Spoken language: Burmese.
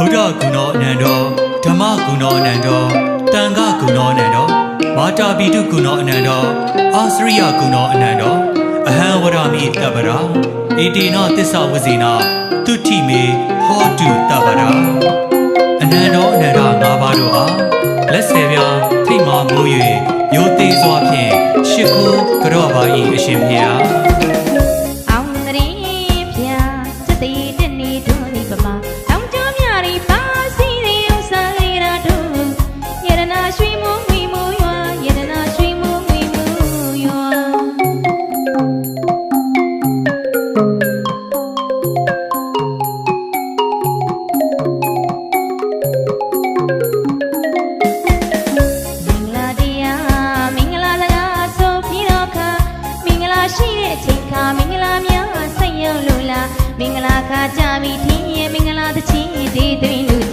ဒ္ဓဂုဏောအနန္တောဓမ္မဂုဏောအနန္တောတန်ခဂုဏောအနန္တောမာတာပိတုဂုဏောအနန္တောအာစရိယဂုဏောအနန္တောအဟံဝရမိတပ္ပရာဣတိနောသစ္စာဝဇေနာတုတိမေဟောတုတပ္ပရာအနန္တောအနန္တငါးပါးတို့အားလက်ဆယ်ပြားထိတ်မာမိုး၍ရိုသေးစွာဖြင့်ရှ िख ိုးကြော့ပါ၏အရှင်ဖေဟာ ခါမင်္ဂလာများဆက်ရောက်လို့လားမင်္ဂလာခါကြပြီထင်းရဲ့မင်္ဂလာတချင်းဒီတွင်လူ